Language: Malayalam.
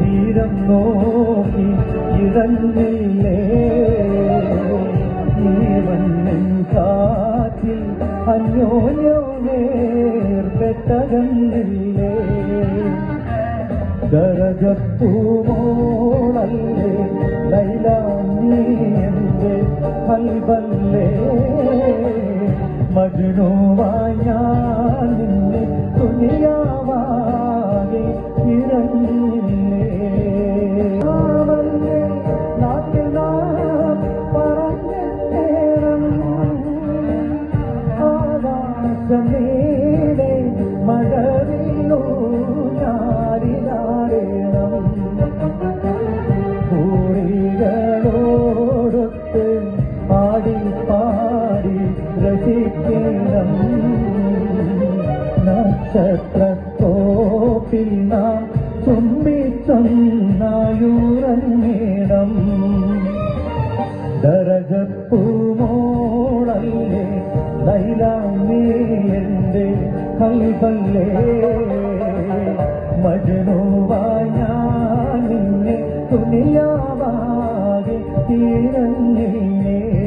തീരം നോക്കി ഇറങ്ങില്ലേ ജീവൻ കാറ്റിൽ അന്യോന്യമേർപ്പെട്ടകന്നില്ലേ ദരജപ്പൂമോളല്ലേ ലൈലാഞ്ഞി എന്റെ കൽവല്ലേ മജുനുവായി ആകാശമേലെ മഴവില്ലോ ഞാരിനാടേണം പൂരികളോടൊത്ത് പാടി പാടി രസിക്കണം. നക്ഷത്രത്തോപ്പിൽ നാം ചുംബിച്ചൊന്നായുറങ്ങിടം ദരജപ്പൂമോളല്ലേ കൽബല്ലേ മജനുവായ നിന്നെ തുണിയാവാകെ തിരഞ്ഞു